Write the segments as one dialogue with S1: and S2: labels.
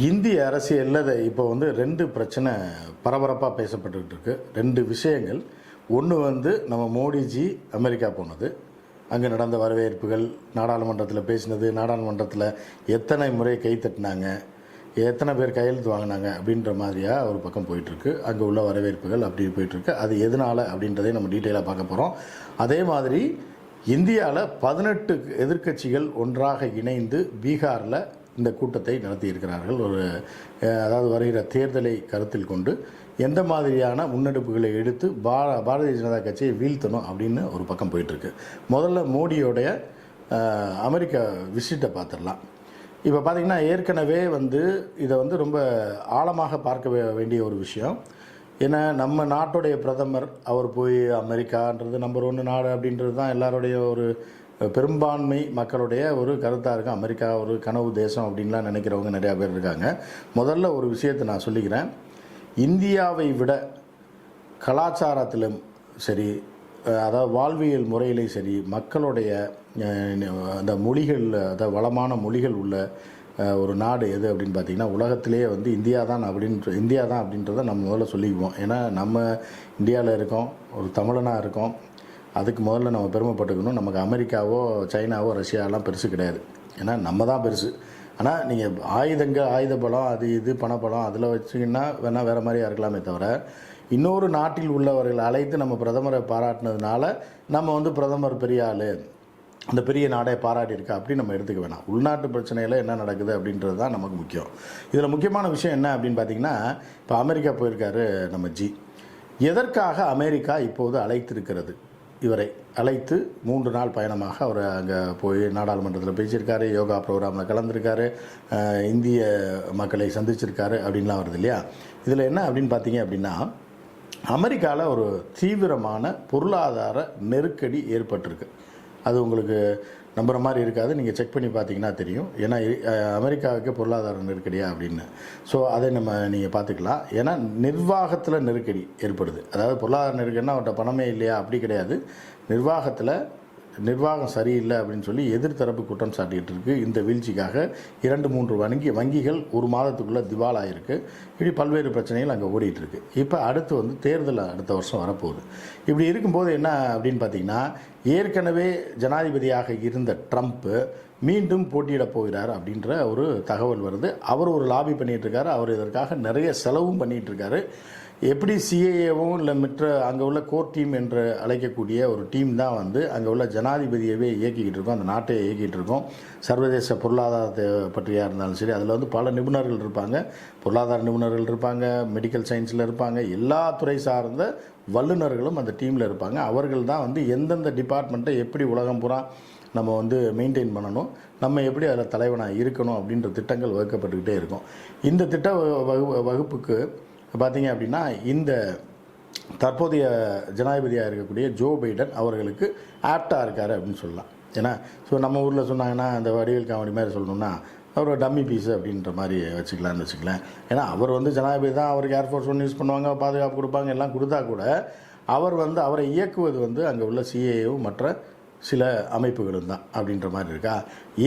S1: இந்திய அரசியலில் இப்போ வந்து ரெண்டு பிரச்சனை பரபரப்பாக பேசப்பட்டுக்கிட்டு இருக்கு. ரெண்டு விஷயங்கள். ஒன்று வந்து நம்ம மோடிஜி அமெரிக்கா போனது. அங்கே நடந்த வரவேற்புகள் நாடாளுமன்றத்தில் பேசினது நாடாளுமன்றத்தில் எத்தனை முறை கை தட்டினாங்க எத்தனை பேர் கையெழுத்து வாங்கினாங்க அப்படின்ற மாதிரியாக ஒரு பக்கம் போயிட்டுருக்கு அங்கே உள்ள வரவேற்புகள் அப்படி போயிட்டுருக்கு அது எதனால் அப்படின்றதையும் நம்ம டீட்டெயிலாக பார்க்க போகிறோம் அதே மாதிரி இந்தியாவில் பதினெட்டு எதிர்க்கட்சிகள் ஒன்றாக இணைந்து பீகாரில் இந்த கூட்டத்தை நடத்தியிருக்கிறார்கள். ஒரு அதாவது வருகிற தேர்தலை கருத்தில் கொண்டு எந்த மாதிரியான முன்னெடுப்புகளை எடுத்து பா பாரதிய ஜனதா கட்சியை வீழ்த்தணும் அப்படின்னு ஒரு பக்கம் போயிட்டுருக்கு. முதல்ல மோடியோடைய அமெரிக்கா அமெரிக்க விசிட்டை பார்த்துடலாம். இப்போ பார்த்திங்கன்னா ஏற்கனவே வந்து இதை வந்து ரொம்ப ஆழமாக பார்க்க வேண்டிய ஒரு விஷயம். ஏன்னா நம்ம நாட்டுடைய பிரதமர் அவர் போய் அமெரிக்கான்றது நம்பர் ஒன்று நாடு அப்படின்றது தான் எல்லாருடைய ஒரு பெரும்பான்மை மக்களுடைய ஒரு கருத்தாக இருக்கும் அமெரிக்கா ஒரு கனவு தேசம் அப்படின்லாம் நினைக்கிறவங்க நிறையா பேர் இருக்காங்க. முதல்ல ஒரு விஷயத்தை நான் சொல்லிக்கிறேன். இந்தியாவை விட கலாச்சாரத்திலும் சரி அதாவது வாழ்வியல் முறையிலையும் சரி மக்களுடைய அந்த மொழிகள் அதாவது வளமான மொழிகள் உள்ள ஒரு நாடு எது அப்படின்னு பார்த்தீங்கன்னா உலகத்திலேயே வந்து இந்தியா தான் அப்படின்ற இந்தியா தான் அப்படின்றத நம்ம முதல்ல சொல்லிக்குவோம். ஏன்னா நம்ம இந்தியாவில் இருக்கோம் ஒரு தமிழனாக இருக்கோம். அதுக்கு முதல்ல நம்ம பெருமைப்பட்டுக்கணும். நமக்கு அமெரிக்காவோ சைனாவோ ரஷ்யாலாம் பெருசு கிடையாது. ஏன்னா நம்ம தான் பெருசு. ஆனால் நீங்கள் ஆயுதங்கள் ஆயுத பலம் அது இது பணப்பலம் அதில் வச்சிங்கன்னா வேணால் வேறு மாதிரியாக இருக்கலாமே தவிர இன்னொரு நாட்டில் உள்ளவர்கள் அழைத்து நம்ம பிரதமரை பாராட்டினதுனால நம்ம வந்து பிரதமர் பெரிய ஆள் அந்த பெரிய நாடே பாராட்டியிருக்கா அப்படின்னு நம்ம எடுத்துக்க வேணாம். உள்நாட்டு பிரச்சனையில் என்ன நடக்குது அப்படின்றது தான் நமக்கு முக்கியம். இதில் முக்கியமான விஷயம் என்ன அப்படின்னு பார்த்தீங்கன்னா இப்போ அமெரிக்கா போயிருக்காரு நம்ம ஜி. எதற்காக அமெரிக்கா இப்போது அழைத்திருக்கிறது? இவரை அழைத்து மூன்று நாள் பயணமாக அவர் அங்கே போய் நாடாளுமன்றத்தில் பேசியிருக்காரு யோகா ப்ரோக்ராமில் கலந்துருக்காரு இந்திய மக்களை சந்திச்சிருக்காரு அப்படின்லாம் வருது இல்லையா? இதில் என்ன அப்படின்னு பார்த்தீங்க அப்படின்னா அமெரிக்காவில் ஒரு தீவிரமான பொருளாதார நெருக்கடி ஏற்பட்டிருக்கு. அது உங்களுக்கு நம்புற மாதிரி இருக்காது. நீங்கள் செக் பண்ணி பார்த்தீங்கன்னா தெரியும். ஏன்னா அமெரிக்காவுக்கு பொருளாதார நெருக்கடியா அப்படின்னு. ஸோ அதை நம்ம நீங்கள் பார்த்துக்கலாம் ஏன்னா நிர்வாகத்தில் நெருக்கடி ஏற்படுது. அதாவது பொருளாதார நெருக்கடினா அவர்கிட்ட பணமே இல்லையா? அப்படி கிடையாது. நிர்வாகத்தில் நிர்வாகம் சரியில்லை அப்படின்னு சொல்லி எதிர்த்தரப்பு குற்றம் சாட்டிகிட்டு இருக்கு. இந்த வீழ்ச்சிக்காக இரண்டு மூன்று வங்கி வங்கிகள் ஒரு மாதத்துக்குள்ளே திவாலாயிருக்கு. இப்படி பல்வேறு பிரச்சனைகள் அங்கே ஓடிட்டுருக்கு இப்போ அடுத்து வந்து தேர்தல் அடுத்த வருஷம் வரப்போகுது. இப்படி இருக்கும்போது என்ன அப்படின்னு பார்த்தீங்கன்னா ஏற்கனவே ஜனாதிபதியாக இருந்த ட்ரம்ப்பு மீண்டும் போட்டியிடப் போகிறார் அப்படின்ற ஒரு தகவல் வருது. அவர் ஒரு லாபி பண்ணிகிட்ருக்காரு அவர் இதற்காக நிறைய செலவும் பண்ணிகிட்ருக்காரு எப்படி சிஏஏவும் இல்லை மற்ற அங்கே உள்ள கோர் டீம் என்று அழைக்கக்கூடிய ஒரு டீம் தான் வந்து அங்கே உள்ள ஜனாதிபதியவே இயக்கிக்கிட்டு இருக்கோம். அந்த நாட்டை இயக்கிட்டு இருக்கோம். சர்வதேச பொருளாதாரத்தை பற்றியாக இருந்தாலும் சரி அதில் வந்து பல நிபுணர்கள் இருப்பாங்க. பொருளாதார நிபுணர்கள் இருப்பாங்க மெடிக்கல் சயின்ஸில் இருப்பாங்க. எல்லா துறை சார்ந்த வல்லுநர்களும் அந்த டீமில் இருப்பாங்க. அவர்கள் தான் வந்து எந்தெந்த டிபார்ட்மெண்ட்டை எப்படி உலகம் பூரா நம்ம வந்து மெயின்டைன் பண்ணணும் நம்ம எப்படி அதில் தலைவனாக இருக்கணும் அப்படின்ற திட்டங்கள் வகுக்கப்பட்டுக்கிட்டே இருக்கும். இந்த திட்ட வகு- வகு- வகுப்புக்கு பார்த்தீங்க அப்படின்னா இந்த தற்போதைய ஜனாதிபதியாக இருக்கக்கூடிய ஜோ பைடன் அவர்களுக்கு ஆப்டாக இருக்கார் அப்படின்னு சொல்லலாம். ஏன்னா ஸோ நம்ம ஊரில் சொன்னாங்கன்னா அந்த வடிவேல் காமெடி மாதிரி சொல்லணும்னா அவர் டம்மி பீஸ் அப்படின்ற மாதிரி வச்சுக்கலாம்னு வச்சுக்கலாம் ஏன்னா அவர் வந்து ஜனாதிபதி தான் அவருக்கு ஏர்ஃபோர்ஸ் ஒன்று யூஸ் பண்ணுவாங்க பாதுகாப்பு கொடுப்பாங்க எல்லாம் கொடுத்தா கூட அவர் வந்து அவரை இயக்குவது வந்து அங்கே உள்ள சிஏவும் மற்ற சில அமைப்புகளும் தான் அப்படின்ற மாதிரி இருக்கா?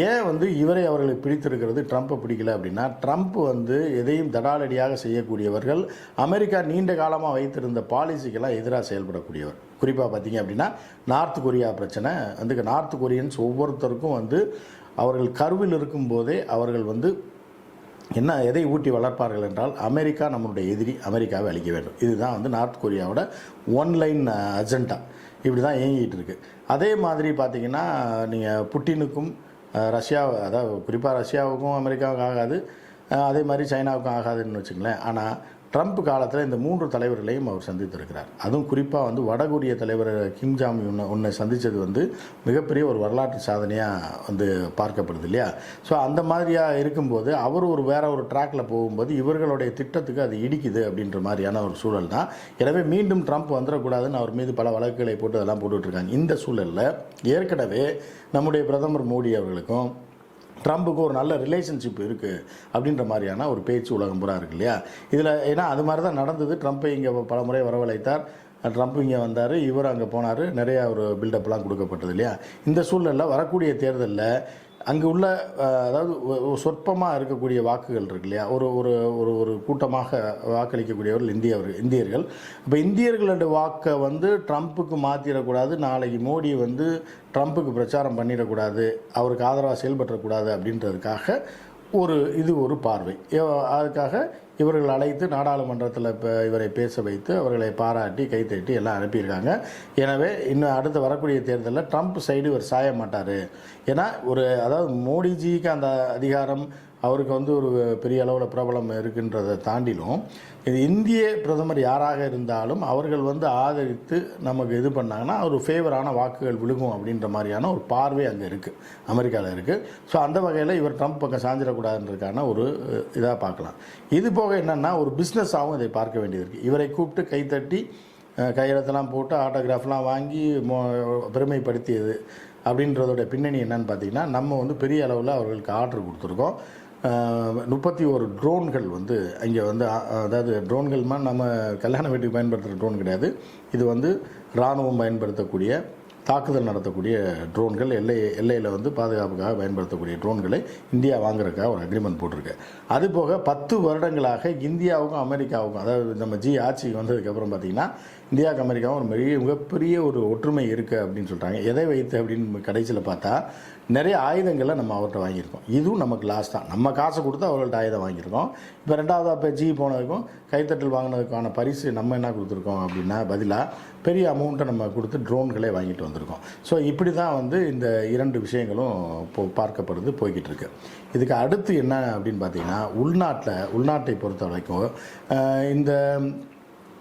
S1: ஏன் வந்து இவரை அவர்களை பிடித்திருக்கிறது ட்ரம்ப்பை பிடிக்கல அப்படின்னா ட்ரம்ப் வந்து எதையும் தடாலடியாக செய்யக்கூடியவர்கள் அமெரிக்கா நீண்ட காலமாக வைத்திருந்த பாலிசிக்கெல்லாம் எதிராக செயல்படக்கூடியவர். குறிப்பாக பார்த்தீங்க அப்படின்னா நார்த் கொரியா பிரச்சனை. வந்து நார்த் கொரியன்ஸ் ஒவ்வொருத்தருக்கும் வந்து அவர்கள் கருவில் இருக்கும்போதே அவர்கள் வந்து என்ன எதை ஊட்டி வளர்ப்பார்கள் என்றால் அமெரிக்கா நம்மளுடைய எதிரி அமெரிக்காவை அழிக்க வேண்டும். இதுதான் வந்து நார்த் கொரியாவோட ஒன்லைன் அஜெண்டா இப்படி தான் இயங்கிட்டு இருக்கு அதே மாதிரி பார்த்தீங்கன்னா நீங்கள் புட்டினுக்கும் ரஷ்யா அதாவது குறிப்பாக ரஷ்யாவுக்கும் அமெரிக்காவுக்கும் ஆகாது. அதே மாதிரி சைனாவுக்கும் ஆகாதுன்னு வச்சுங்களேன் ஆனால் ட்ரம்ப் காலத்தில் இந்த மூன்று தலைவர்களையும் அவர் சந்தித்திருக்கிறார். அதுவும் குறிப்பாக வந்து வடகொரிய தலைவர் கிம் ஜாங் உன்னை உன்னை சந்தித்தது வந்து மிகப்பெரிய ஒரு வரலாற்று சாதனையாக வந்து பார்க்கப்படுது இல்லையா? ஸோ அந்த மாதிரியாக இருக்கும்போது அவர் ஒரு வேற ஒரு ட்ராக்ல போகும்போது இவர்களுடைய திட்டத்துக்கு அது இடிக்குது அப்படின்ற மாதிரியான ஒரு சூழல் தான். எனவே மீண்டும் ட்ரம்ப் வந்துடக்கூடாதுன்னு அவர் மீது பல வழக்குகளை போட்டு அதெல்லாம் போட்டுட்ருக்காங்க இந்த சூழலில் ஏற்கனவே நம்முடைய பிரதமர் மோடி அவர்களுக்கும் ட்ரம்புக்கு ஒரு நல்ல ரிலேஷன்ஷிப் இருக்குது அப்படின்ற மாதிரியான ஒரு பேச்சு உலகம் பூரா இருக்கு இல்லையா? இதில் ஏன்னா அது மாதிரி தான் நடந்தது. ட்ரம்ப்பை இங்கே பல முறை வரவழைத்தார். ட்ரம்ப் இங்கே வந்தார் இவர் அங்கே போனார். நிறையா ஒரு பில்டப்லாம் கொடுக்கப்பட்டது இல்லையா? இந்த சூழ்நிலை வரக்கூடிய தேர்தலில் அங்கே உள்ள அதாவது சொற்பமாக இருக்கக்கூடிய வாக்குகள் இருக்கு இல்லையா? ஒரு ஒரு ஒரு ஒரு கூட்டமாக வாக்களிக்கக்கூடியவர்கள் இந்தியவர்கள் இந்தியர்கள். இப்போ இந்தியர்களோட வாக்கை வந்து ட்ரம்ப்புக்கு மாற்றிடக்கூடாது நாளைக்கு மோடி வந்து ட்ரம்ப்புக்கு பிரச்சாரம் பண்ணிடக்கூடாது அவருக்கு ஆதரவாக செயல்பற்றக்கூடாது அப்படின்றதுக்காக ஒரு இது ஒரு பார்வை. அதுக்காக இவர்கள் அழைத்து நாடாளுமன்றத்தில் இப்போ இவரை பேச வைத்து அவர்களை பாராட்டி கைத்தட்டி எல்லாம் அனுப்பியிருக்காங்க. எனவே இன்னும் அடுத்து வரக்கூடிய தேர்தலில் ட்ரம்ப் சைடு இவர் சாய மாட்டார். ஏன்னா ஒரு அதாவது மோடிஜிக்கு அந்த அதிகாரம் அவருக்கு வந்து ஒரு பெரிய அளவில் பிரபலம் இருக்குன்றதை தாண்டிலும் இது இந்திய பிரதமர் யாராக இருந்தாலும் அவர்கள் வந்து ஆதரித்து நமக்கு இது பண்ணாங்கன்னா ஒரு ஃபேவரான வாக்குகள் விழுகும் அப்படின்ற மாதிரியான ஒரு பார்வை அங்கே இருக்குது அமெரிக்காவில் இருக்குது ஸோ அந்த வகையில் இவர் ட்ரம்ப் பக்கம் சாஞ்சிடக்கூடாதுன்றதுக்கான ஒரு இதாக பார்க்கலாம். இது போக என்னென்னா ஒரு பிஸ்னஸாகவும் இதை பார்க்க வேண்டியது இருக்குது இவரை கூப்பிட்டு கைத்தட்டி கையெழுத்தெல்லாம் போட்டு ஆட்டோகிராஃப்லாம் வாங்கி மோ பெருமைப்படுத்தியது அப்படின்றதோட பின்னணி என்னன்னு பார்த்தீங்கன்னா நம்ம வந்து பெரிய அளவில் அவர்களுக்கு ஆர்டர் கொடுத்துருக்கோம். முப்பத்தி ஒரு ட்ரோன்கள் வந்து அங்கே வந்து அதாவது ட்ரோன்கள்மா நம்ம கல்யாண வீட்டுக்கு பயன்படுத்துகிற ட்ரோன் கிடையாது. இது வந்து இராணுவம் பயன்படுத்தக்கூடிய தாக்குதல் நடத்தக்கூடிய ட்ரோன்கள் எல்லை எல்லையில் வந்து பாதுகாப்புக்காக பயன்படுத்தக்கூடிய ட்ரோன்களை இந்தியா வாங்குறதுக்காக ஒரு அக்ரிமெண்ட் போட்டிருக்கு. அது போக பத்து வருடங்களாக இந்தியாவுக்கும் அமெரிக்காவுக்கும் அதாவது நம்ம ஜி ஆட்சிக்கு வந்ததுக்கப்புறம் பார்த்தீங்கன்னா இந்தியாவுக்கு அமெரிக்காவும் ஒரு பெரிய மிகப்பெரிய ஒரு ஒற்றுமை இருக்குது அப்படின்னு சொல்கிறாங்க எதை வைத்து அப்படின்னு கடைசியில் பார்த்தா நிறைய ஆயுதங்களை நம்ம அவர்கிட்ட வாங்கியிருக்கோம். இதுவும் நமக்கு லாஸ் தான். நம்ம காசு கொடுத்து அவர்கள்ட்ட ஆயுதம் வாங்கியிருக்கோம். இப்போ ரெண்டாவது அப்போ ஜி போனதுக்கும் கைத்தட்டல் வாங்கினதுக்கான பரிசு நம்ம என்ன கொடுத்துருக்கோம் அப்படின்னா பதிலாக பெரிய அமௌண்ட்டை நம்ம கொடுத்து ட்ரோன்களே வாங்கிட்டு வந்திருக்கோம். ஸோ இப்படி தான் வந்து இந்த இரண்டு விஷயங்களும் இப்போ பார்க்கப்படுது போய்கிட்டு இருக்கு இதுக்கு அடுத்து என்ன அப்படின்னு பார்த்தீங்கன்னா உள்நாட்டில் உள்நாட்டை பொறுத்த வரைக்கும் இந்த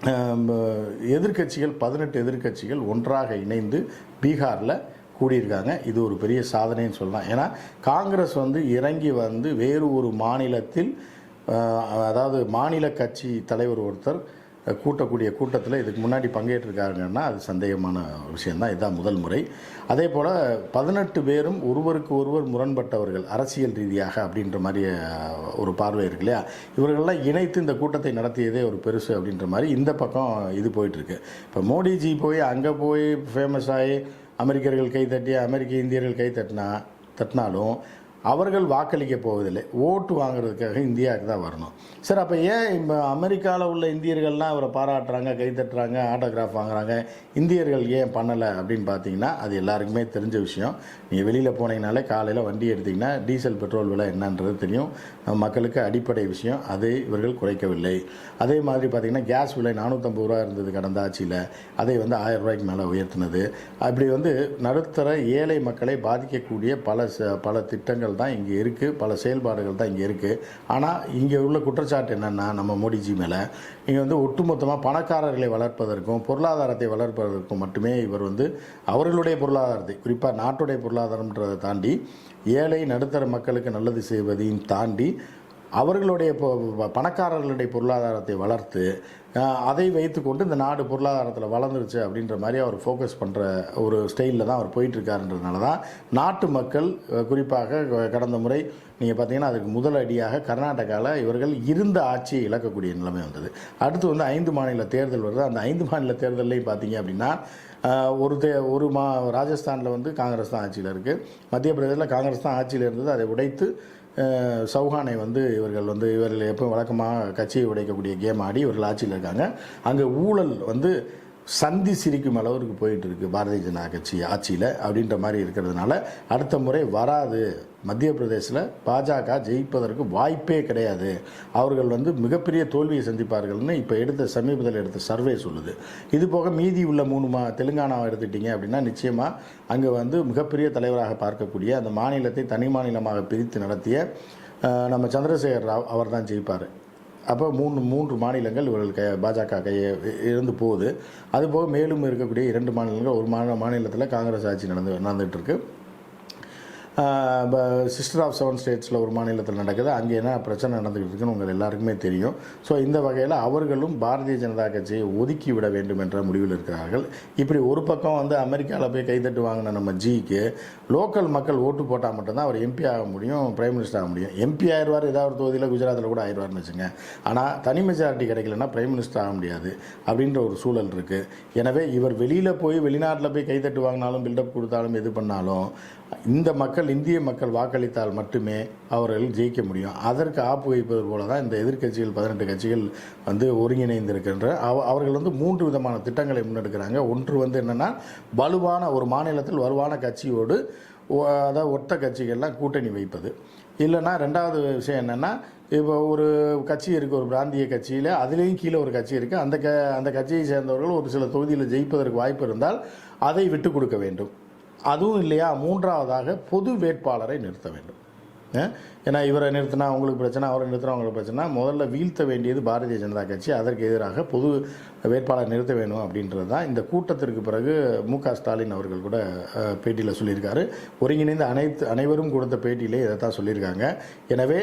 S1: எதிர்கட்சிகள் எதிர்க்கட்சிகள் பதினெட்டு எதிர்க்கட்சிகள் ஒன்றாக இணைந்து பீகாரில் கூடியிருக்காங்க. இது ஒரு பெரிய சாதனைன்னு சொல்லலாம். ஏன்னா காங்கிரஸ் வந்து இறங்கி வந்து வேறு ஒரு மாநிலத்தில் அதாவது மாநில கட்சி தலைவர் ஒருத்தர் கூட்டக்கூடிய கூட்டத்தில் இதுக்கு முன்னாடி பங்கேற்றிருக்காங்கன்னா அது சந்தேகமான விஷயந்தான் இதுதான் முதல் முறை. அதே போல் பதினெட்டு பேரும் ஒருவருக்கு ஒருவர் முரண்பட்டவர்கள் அரசியல் ரீதியாக அப்படின்ற மாதிரி ஒரு பார்வை இருக்கு இல்லையா? இவர்கள்லாம் இணைத்து இந்த கூட்டத்தை நடத்தியதே ஒரு பெருசு அப்படின்ற மாதிரி இந்த பக்கம் இது போயிட்டுருக்கு இப்போ மோடிஜி போய் அங்கே போய் ஃபேமஸ் ஆகி அமெரிக்கர்கள் கை தட்டி அமெரிக்க இந்தியர்கள் கை தட்டினா தட்டினாலும் அவர்கள் வாக்களிக்க போவதில்லை. ஓட்டு வாங்குறதுக்காக இந்தியாவுக்கு தான் வரணும். சார் அப்போ ஏன் இப்போ அமெரிக்காவில் உள்ள இந்தியர்கள்லாம் அவரை பாராட்டுறாங்க கை தட்டுறாங்க ஆட்டோகிராஃப் வாங்குறாங்க? இந்தியர்கள் ஏன் பண்ணலை அப்படின்னு பார்த்தீங்கன்னா அது எல்லாருக்குமே தெரிஞ்ச விஷயம். நீங்கள் வெளியில் போனீங்கனாலே காலையில் வண்டி எடுத்திங்கன்னா டீசல் பெட்ரோல் விலை என்னன்றது தெரியும். மக்களுக்கு அடிப்படை விஷயம். அதை இவர்கள் குறைக்கவில்லை. அதே மாதிரி பார்த்தீங்கன்னா கேஸ் விலை நானூற்றம்பது ரூபா இருந்தது கடந்த ஆட்சியில். அதை வந்து ஆயிரம் ரூபாய்க்கு மேலே உயர்த்தினது. அப்படி வந்து நடுத்தர ஏழை மக்களை பாதிக்கக்கூடிய பல ச- பல திட்டங்கள் தான் இங்கே இருக்குது பல செயல்பாடுகள் தான் இங்கே இருக்குது ஆனால் இங்கே உள்ள குற்றச்சாட்டு என்னென்னா நம்ம மோடிஜி மேலே இங்கே வந்து ஒட்டுமொத்தமாக பணக்காரர்களை வளர்ப்பதற்கும் பொருளாதாரத்தை வளர்ப்பதற்கும் மட்டுமே இவர் வந்து அவர்களுடைய பொருளாதாரத்தை குறிப்பாக நாட்டுடைய பொருளாதாரம்ன்றதை தாண்டி ஏழை நடுத்தர மக்களுக்கு நல்லது செய்வதையும் தாண்டி அவர்களுடைய பணக்காரர்களுடைய பொருளாதாரத்தை வளர்த்து அதை வைத்துக்கொண்டு இந்த நாடு பொருளாதாரத்தில் வளர்ந்துருச்சு அப்படின்ற மாதிரி அவர் ஃபோக்கஸ் பண்ணுற ஒரு ஸ்டைலில் தான் அவர் போயிட்டுருக்காருன்றதுனால தான் நாட்டு மக்கள் குறிப்பாக க- கடந்த முறை நீங்கள் பார்த்தீங்கன்னா அதுக்கு முதல் அடியாக கர்நாடகாவில் இவர்கள் இருந்த ஆட்சியை இழக்கக்கூடிய நிலைமை வந்தது. அடுத்து வந்து ஐந்து மாநில தேர்தல் வருது. அந்த ஐந்து மாநில தேர்தலையும் பார்த்தீங்க அப்படின்னா ஒரு தே ஒரு மா ராஜஸ்தானில் வந்து காங்கிரஸ் தான் ஆட்சியில் இருக்குது மத்திய பிரதேசத்தில் காங்கிரஸ் தான் ஆட்சியில் இருந்தது. அதை உடைத்து சௌஹானை வந்து இவர்கள் வந்து இவர்கள் எப்போ வழக்கமாக கட்சியை உடைக்கக்கூடிய கேம் ஆடி இவர்கள் ஆட்சியில் இருக்காங்க. அங்கே ஊழல் வந்து சந்தி சிரிக்கும் அளவுக்கு போயிட்டு இருக்கு பாரதிய ஜனதா கட்சி ஆட்சியில் அப்படின்ற மாதிரி இருக்கிறதுனால அடுத்த முறை வராது. மத்திய பிரதேசில் பாஜக ஜெயிப்பதற்கு வாய்ப்பே கிடையாது. அவர்கள் வந்து மிகப்பெரிய தோல்வியை சந்திப்பார்கள்னு இப்போ எடுத்த சமீபத்தில் எடுத்த சர்வே சொல்லுது. இது போக மீதி உள்ள மூணு மா தெலுங்கானாவை எடுத்துக்கிட்டீங்க அப்படின்னா நிச்சயமாக அங்கே வந்து மிகப்பெரிய தலைவராக பார்க்கக்கூடிய அந்த மாநிலத்தை தனி மாநிலமாக பிரித்து நடத்திய நம்ம சந்திரசேகர் ராவ் அவர் தான் ஜெயிப்பார். அப்போ மூணு மூன்று மாநிலங்கள் இவர்கள் கை பாஜக கையை இருந்து போகுது. அதுபோக மேலும் இருக்கக்கூடிய இரண்டு மாநிலங்கள் ஒரு மாநில மாநிலத்தில் காங்கிரஸ் ஆட்சி நடந்து நடந்துகிட்டு இருக்குது சிஸ்டர் ஆஃப் செவன் ஸ்டேட்ஸில் ஒரு மாநிலத்தில் நடக்குது. அங்கே என்ன பிரச்சனை நடந்துகிட்டு இருக்குன்னு உங்கள் எல்லாருக்குமே தெரியும். ஸோ இந்த வகையில் அவர்களும் பாரதிய ஜனதா கட்சியை ஒதுக்கி விட வேண்டும் என்ற முடிவில் இருக்கிறார்கள். இப்படி ஒரு பக்கம் வந்து அமெரிக்காவில் போய் கைதட்டு வாங்கின நம்ம ஜிக்கு லோக்கல் மக்கள் ஓட்டு போட்டால் மட்டும்தான் அவர் எம்பி ஆக முடியும் பிரைம் மினிஸ்டர் ஆக முடியும். எம்பி ஆயிடுவார் ஏதாவது ஒரு தொகுதியில் குஜராத்தில் கூட ஆயிடுவார்னு வச்சுங்க. ஆனால் தனி மெஜாரிட்டி கிடைக்கலன்னா பிரைம் மினிஸ்டர் ஆக முடியாது அப்படின்ற ஒரு சூழல் இருக்குது எனவே இவர் வெளியில் போய் வெளிநாட்டில் போய் கைதட்டு வாங்கினாலும் பில்டப் கொடுத்தாலும் எது பண்ணாலும் இந்த மக்கள் மக்கள் இந்திய மக்கள் வாக்களித்தால் மட்டுமே அவர்கள் ஜெயிக்க முடியும். அதற்கு ஆப்பு வைப்பது போல தான் இந்த எதிர்க்கட்சிகள் பதினெட்டு கட்சிகள் வந்து ஒருங்கிணைந்திருக்கின்ற அவ அவர்கள் வந்து மூன்று விதமான திட்டங்களை முன்னெடுக்கிறாங்க. ஒன்று வந்து என்னென்னா வலுவான ஒரு மாநிலத்தில் வலுவான கட்சியோடு அதாவது ஒத்த கட்சிகள்லாம் கூட்டணி வைப்பது. இல்லைன்னா ரெண்டாவது விஷயம் என்னென்னா இப்போ ஒரு கட்சி இருக்குது ஒரு பிராந்திய கட்சியில் அதுலேயும் கீழே ஒரு கட்சி இருக்குது அந்த க அந்த கட்சியை சேர்ந்தவர்கள் ஒரு சில தொகுதியில் ஜெயிப்பதற்கு வாய்ப்பு இருந்தால் அதை விட்டு கொடுக்க வேண்டும். அதுவும் இல்லையா? மூன்றாவதாக பொது வேட்பாளரை நிறுத்த வேண்டும். ஏன்னா இவரை நிறுத்தினா அவங்களுக்கு பிரச்சனை அவரை நிறுத்தினா அவங்களுக்கு பிரச்சனை. முதல்ல வீழ்த்த வேண்டியது பாரதிய ஜனதா கட்சி. அதற்கு எதிராக பொது வேட்பாளர் நிறுத்த வேணும் அப்படின்றது தான் இந்த கூட்டத்திற்கு பிறகு மு க ஸ்டாலின் அவர்கள் கூட பேட்டியில் சொல்லியிருக்காரு. ஒருங்கிணைந்த அனைத்து அனைவரும் கொடுத்த பேட்டியிலே இதை தான் சொல்லியிருக்காங்க. எனவே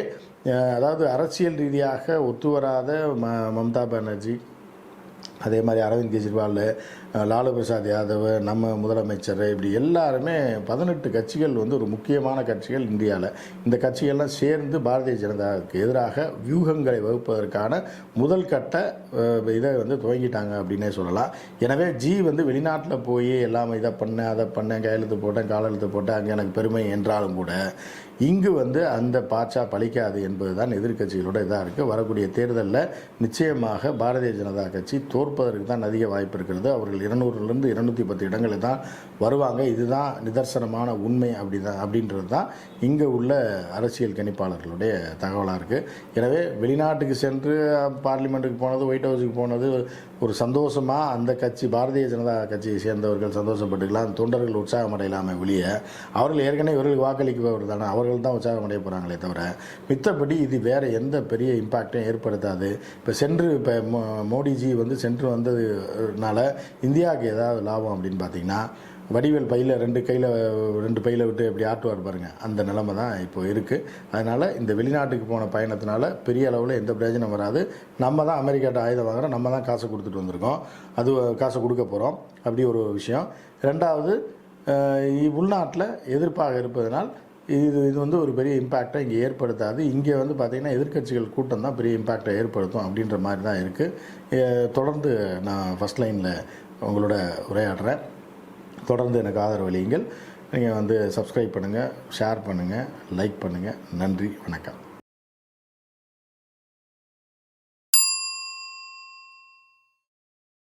S1: அதாவது அரசியல் ரீதியாக ஒத்து வராத ம மம்தா பானர்ஜி அதே மாதிரி அரவிந்த் கெஜ்ரிவால் லாலு பிரசாத் யாதவ் நம்ம முதலமைச்சர் இப்படி எல்லாருமே பதினெட்டு கட்சிகள் வந்து ஒரு முக்கியமான கட்சிகள் இந்தியாவில் இந்த கட்சிகள்லாம் சேர்ந்து பாரதிய ஜனதாவுக்கு எதிராக வியூகங்களை வகுப்பதற்கான முதல் கட்ட இதை வந்து துவங்கிட்டாங்க அப்படின்னே சொல்லலாம். எனவே ஜி வந்து வெளிநாட்டில் போய் எல்லாம் இதை பண்ணேன் அதை பண்ணேன் கையெழுத்து போட்டேன் காலெழுத்து போட்டேன் அங்கே எனக்கு பெருமை என்றாலும் கூட இங்கு வந்து அந்த பாட்சா பழிக்காது என்பது தான் எதிர்க்கட்சிகளோட இதாக இருக்குது வரக்கூடிய தேர்தலில் நிச்சயமாக பாரதிய ஜனதா கட்சி தோற்பதற்கு தான் அதிக வாய்ப்பு இருக்கிறது. அவர்கள் இருநூறுலேருந்து இருநூற்றி பத்து இடங்களில் தான் வருவாங்க. இதுதான் நிதர்சனமான உண்மை அப்படி தான் அப்படின்றது தான் இங்கே உள்ள அரசியல் கணிப்பாளர்களுடைய தகவலாக இருக்குது எனவே வெளிநாட்டுக்கு சென்று பார்லிமெண்ட்டுக்கு போனது ஒயிட் ஹவுஸுக்கு போனது ஒரு சந்தோஷமாக அந்த கட்சி பாரதிய ஜனதா கட்சியை சேர்ந்தவர்கள் சந்தோஷப்பட்டுக்கலாம். தொண்டர்கள் உற்சாகம் அடையலாமே ஒழிய அவர்கள் ஏற்கனவே இவர்களுக்கு வாக்களிக்குபவர் தானே. அவர்கள் தான் உற்சாகம் அடைய போகிறாங்களே தவிர மித்தபடி இது வேறு எந்த பெரிய இம்பாக்டையும் ஏற்படுத்தாது. இப்போ சென்று இப்போ மோ- மோடிஜி வந்து சென்று வந்ததுனால இந்தியாவுக்கு ஏதாவது லாபம் அப்படின்னு பார்த்தீங்கன்னா வடிவேல் பையில் ரெண்டு கையில் ரெண்டு பையில் விட்டு எப்படி ஆட்டுவார் பாருங்க. அந்த நிலைமை தான் இப்போ இருக்குது அதனால் இந்த வெளிநாட்டுக்கு போன பயணத்தினால பெரிய அளவில் எந்த பிரயோஜனம் வராது. நம்ம தான் அமெரிக்காட்ட ஆயுதம் வாங்குறோம். நம்ம தான் காசை கொடுத்துட்டு வந்திருக்கோம். அது காசை கொடுக்க போகிறோம் அப்படி ஒரு விஷயம். ரெண்டாவது உள்நாட்டில் எதிர்ப்பாக இருப்பதனால் இது இது வந்து ஒரு பெரிய இம்பேக்டை இங்கே ஏற்படுத்தாது. இங்கே வந்து பார்த்திங்கன்னா எதிர்க்கட்சிகள் கூட்டம் தான் பெரிய இம்பேக்டை ஏற்படுத்தும் அப்படின்ற மாதிரி தான் இருக்குது தொடர்ந்து நான் ஃபஸ்ட் லைனில் உங்களோட உரையாடுறேன். தொடர்ந்து எனக்கு ஆதரவளியுங்கள் நீங்கள் வந்து சப்ஸ்கிரைப் பண்ணுங்கள் ஷேர் பண்ணுங்கள் லைக் பண்ணுங்கள் நன்றி வணக்கம்.